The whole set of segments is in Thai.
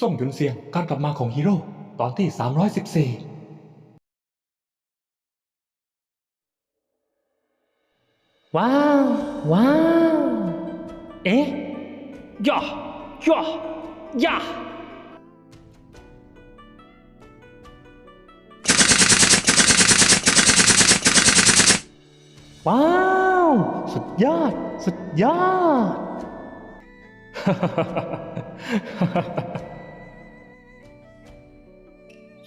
ส่งหยุนเสียงการกลับมาของฮีโร่ตอนที่ 314 ว้าว ว้าว เอ๊ะย่าย่าย่าว้าว สุดยอด สุดยอด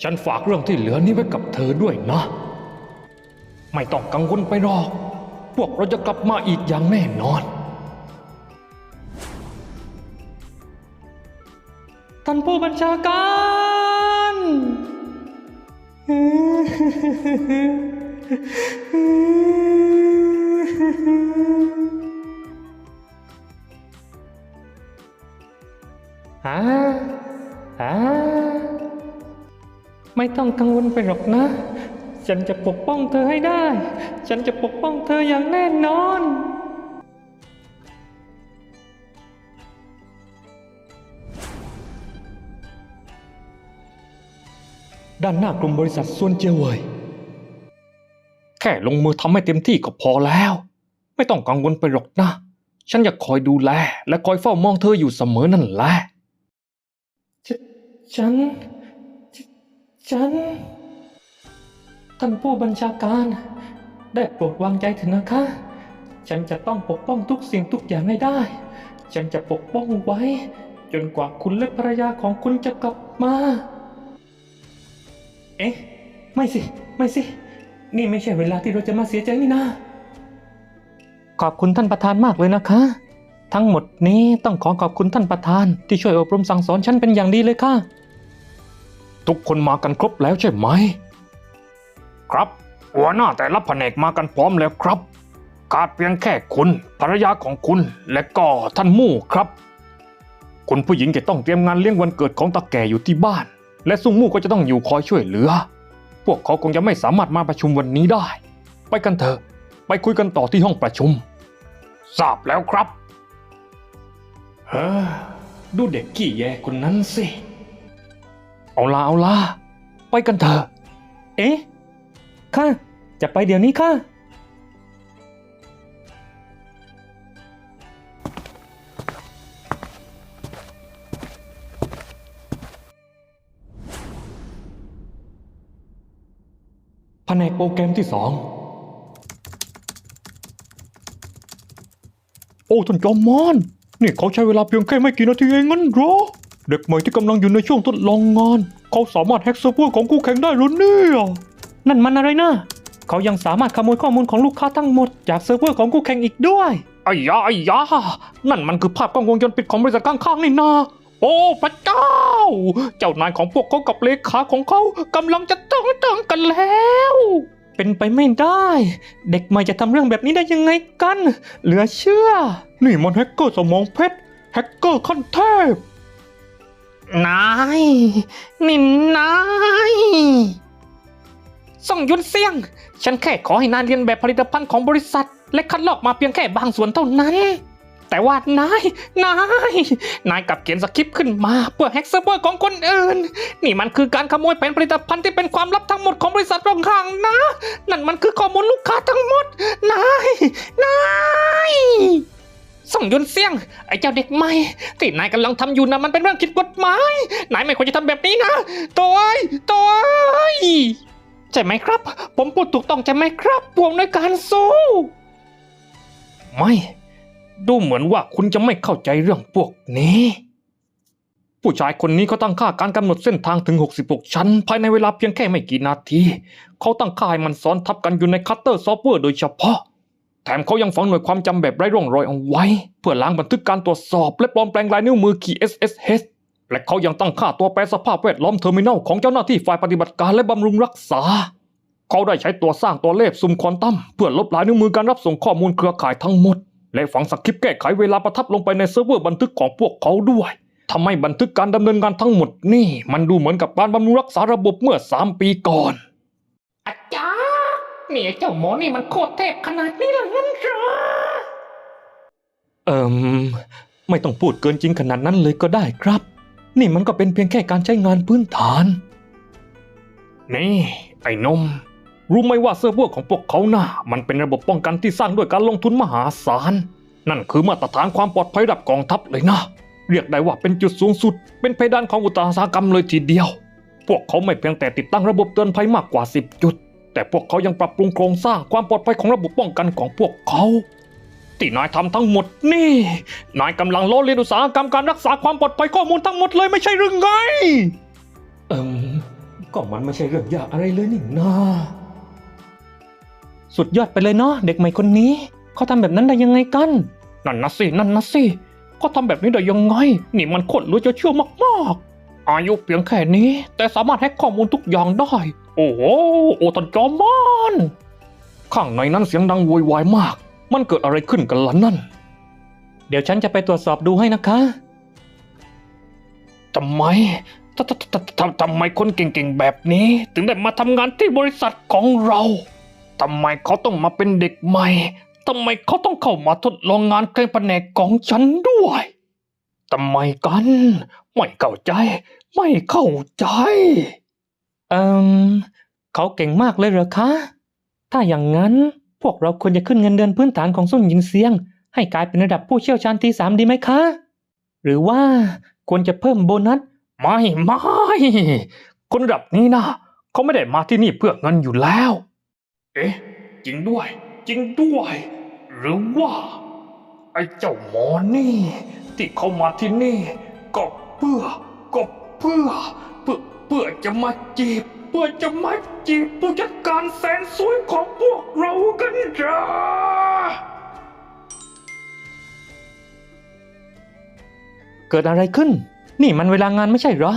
ฉันฝากเรื่องที่เหลือนี้ไว้กับเธอด้วยนะ ไม่ต้องกังวลไปหรอก พวกเราจะกลับมาอีกอย่างแน่นอน ท่านผู้บัญชาการฮะฮะ ไม่ต้องกังวลไปหรอกนะ ฉันจะปกป้องเธอให้ได้ ฉันจะปกป้องเธออย่างแน่นอน ด้านหน้ากลุ่มบริษัทส่วนเจียวเวยแค่ลงมือทำให้เต็มที่ก็พอแล้ว ไม่ต้องกังวลไปหรอกนะ ฉันจะคอยดูแล และคอยเฝ้ามองเธออยู่เสมอนั่นแหละฉฉันฉ ฉัน ท่านผู้บัญชาการ ได้โปรดวางใจเถอะนะคะ ฉันจะต้องปกป้องทุกสิ่งทุกอย่างให้ได้ ฉันจะปกป้องไว้ จนกว่าคุณและภรรยาของคุณจะกลับมา เอ๊ะ ไม่สิ ไม่สิ นี่ไม่ใช่เวลาที่เราจะมาเสียใจนี่นะ ขอบคุณท่านประธานมากเลยนะคะ ทั้งหมดนี้ต้องขอขอบคุณท่านประธานที่ช่วยอบรมสั่งสอนฉันเป็นอย่างดีเลยค่ะ ทุกคนมากันครบแล้วใช่ไหม ครับ หัวหน้าแต่ละแผนกมากันพร้อมแล้วครับ ขาดเพียงแค่คุณภรรยาของคุณและก็ท่านมู่ครับ คุณผู้หญิงจะต้องเตรียมงานเลี้ยงวันเกิดของตาแก่อยู่ที่บ้าน และซุ่งมู่ก็จะต้องอยู่คอยช่วยเหลือ พวกเขาคงจะไม่สามารถมาประชุมวันนี้ได้ ไปกันเถอะ ไปคุยกันต่อที่ห้องประชุมทราบแล้วครับเฮ้อดูเด็กขี้แยคนนั้นสิ เอาละเอาละไปกันเถอะ เอ๊ะค่ะจะไปเดี๋ยวนี้ค่ะแผนกโปรแกรมที่สอง โอ้ท่านจอมมอน นี่เขาใช้เวลาเพียงแค่ไม่กี่นาทีเองงั้นเหรอ เด็กใหม่ที่กำลังอยู่ในช่วงทดลองงาน เขาสามารถแฮ็กเซิร์ฟเวอร์ของคู่แข่งได้หรือเนี่ยนั่นมันอะไรนะ เขายังสามารถขโมยข้อมูลของลูกค้าทั้งหมดจากเซิร์ฟเวอร์ของคู่แข่งอีกด้วยไอ้ยาไอ้ยานั่นมันคือภาพกล้องวงจรปิดของบริษัทข้างๆนี่นาโอ้พระเจ้า เจ้านายของพวกเขากับเลขาของเขากำลังจะต้องต้องกันแล้ว เป็นไปไม่ได้ เด็กใหม่จะทำเรื่องแบบนี้ได้ยังไงกัน เหลือเชื่อ นี่มันแฮกเกอร์สมองเพชรแฮกเกอร์ขั้นเทพ นายนินนายส่งยุนเซียง ฉันแค่ขอให้นายเรียนแบบผลิตภัณฑ์ของบริษัท และคัดลอกมาเพียงแค่บางส่วนเท่านั้น แต่ว่านาย นาย นายกลับเขียนสคริปต์ขึ้นมาเพื่อแฮกเซิร์ฟเวอร์ของคนอื่น นี่มันคือการขโมยแผนผลิตภัณฑ์ที่เป็นความลับทั้งหมดของบริษัทตรงข้างนะ นั่นมันคือข้อมูลลูกค้าทั้งหมด นาย นาย ส่งยุนเสี่ยง ไอ้เจ้าเด็กใหม่ที่นายกำลังทำอยู่นะมันเป็นเรื่องผิดกฎหมาย นายไม่ควรจะทำแบบนี้นะตัวไอ้ตัวไอ้ใช่ไหมครับ ผมพูดถูกต้องใช่ไหมครับพวงในการสู้ไม่ ดูเหมือนว่าคุณจะไม่เข้าใจเรื่องพวกนี้ ผู้ชายคนนี้เขาตั้งค่าการกำหนดเส้นทางถึง 66 ชั้น ภายในเวลาเพียงแค่ไม่กี่นาที เขาตั้งค่าให้มันซ้อนทับกันอยู่ในคัตเตอร์ซอฟต์แวร์โดยเฉพาะ แถมเขายังฝังหน่วยความจำแบบไร้ร่องรอยเอาไว้ เพื่อล้างบันทึกการตรวจสอบ และปลอมแปลงลายนิ้วมือขี SSH และเขายังตั้งค่าตัวแปรสภาพแวดล้อมเทอร์มินอลของเจ้าหน้าที่ฝ่ายปฏิบัติการและบำรุงรักษา เขาได้ใช้ตัวสร้างตัวเลขซุมควอนตัมเพื่อลบลายนิ้วมือการรับส่งข้อมูลเครือข่ายทั้งหมด และฝังสคริปต์แก้ไขเวลาประทับลงไปในเซิร์ฟเวอร์บันทึกของพวกเขาด้วยทำให้บันทึกการดำเนินงานทั้งหมดนี่ มันดูเหมือนกับการบำรุงรักษาระบบเมื่อ 3 ปีก่อน อาจารย์ นี่ไอ้เจ้าหมอนี่มันโคตรเทพขนาดนี้เลยงั้นเหรอเอิมไม่ต้องพูดเกินจริงขนาดนั้นเลยก็ได้ครับ นี่มันก็เป็นเพียงแค่การใช้งานพื้นฐาน นี่ไอ้นม รู้ไหมว่าเซิร์ฟเวอร์ของพวกเขานะ่ะมันเป็นระบบป้องกันที่สร้างด้วยการลงทุนมหาศาล นั่นคือมาตรฐานความปลอดภัยระดับกองทัพเลยนะ เรียกได้ว่าเป็นจุดสูงสุด เป็นเพดานของอุตสาหกรรมเลยทีเดียว พวกเขาไม่เพียงแต่ติดตั้งระบบเตือนภัยมากกว่า 10 จุด แต่พวกเขายังปรับปรุงโครงสร้างความปลอดภัยของระบบป้องกันของพวกเขา ที่นายทำทั้งหมดนี่ นายกำลังล้อเลียนอุตสาหกรรมการรักษาความปลอดภัยข้อมูลทั้งหมดเลยไม่ใช่หรือไง เอิมก็มันไม่ใช่เรื่องยากอะไรเลยนี่นาสุดยอดไปเลยเนาะเด็กใหม่คนนี้ เขาทำแบบนั้นได้ยังไงกัน นั่นนะสินั่นนะสิเขาทำแบบนี้ได้ยังไง นี่มันโคตรรู้จะเชื่อมากๆอายุเพียงแค่นี้ แต่สามารถแฮกข้อมูลทุกอย่างได้ โอ้โหโอทันจอมมานข้างในนั้นเสียงดังโวยวายมาก มันเกิดอะไรขึ้นกันล่ะนั่น เดี๋ยวฉันจะไปตรวจสอบดูให้นะคะทำไมทททำไมคนเก่งๆแบบนี้ ถึงได้มาทำงานที่บริษัทของเราทำไมเขาต้องมาเป็นเด็กใหม่ทำไมเขาต้องเข้ามาทดลองงานเครื่องแผนกของฉันด้วยทำไมกัน ไม่เข้าใจ ไม่เข้าใจ เอิมเขาเก่งมากเลยเหรอคะ ถ้าอย่างนั้นพวกเราควรจะขึ้นเงินเดือนพื้นฐานของซุนยินเซียง ให้กลายเป็นระดับผู้เชี่ยวชาญทีสามดีไหมคะ หรือว่าควรจะเพิ่มโบนัส ไม่ไม่คนระดับนี้นะเขาไม่ได้มาที่นี่เพื่อเงินอยู่แล้ว เอ๊ะ จริงด้วย จริงด้วย หรือว่า ไอ้เจ้าหมอนี่ ที่เขามาที่นี่ ก็เพื่อก็เพื่อ เพื่อจะมาจีบเพื่อจะมาจีบผู้จัดการแสนสวยของพวกเรากันเหรอเกิดอะไรขึ้น นี่มันเวลางานไม่ใช่เหรอ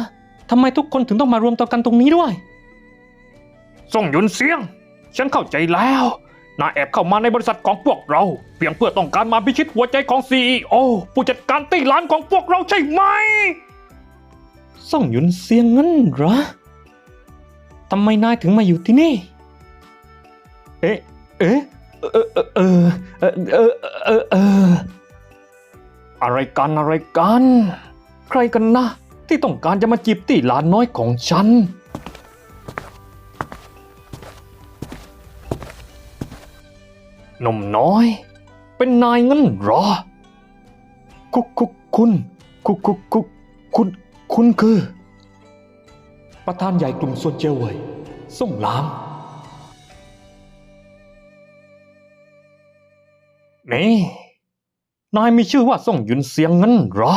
ทำไมทุกคนถึงต้องมารวมตัวกันตรงนี้ด้วย ส่งยุนเสียง ฉันเข้าใจแล้วนายแอบเข้ามาในบริษัทของพวกเรา เพียงเพื่อต้องการมาพิชิตหัวใจของ CEO ผู้จัดการตี้ร้านของพวกเราใช่ไหม ส่องยุนเสียงงั้นเหรอ ทำไมนายถึงมาอยู่ที่นี่ เอ๊ะ เอ๊ะเออเออ เออ เออ เออ เออ เออ อะไรกันอะไรกัน ใครกันนะ ที่ต้องการจะมาจีบตีหลานน้อยของฉัน หนุ่มน้อย เป็นนายงั้นเหรอ คุกคุกคุณ คุกคุกคุกคุณ คุณคือ ประธานใหญ่กลุ่มส่วนเจวเวยส่งหลาม นี่ นายมีชื่อว่าส่งหยุนเสียงงั้นเหรอ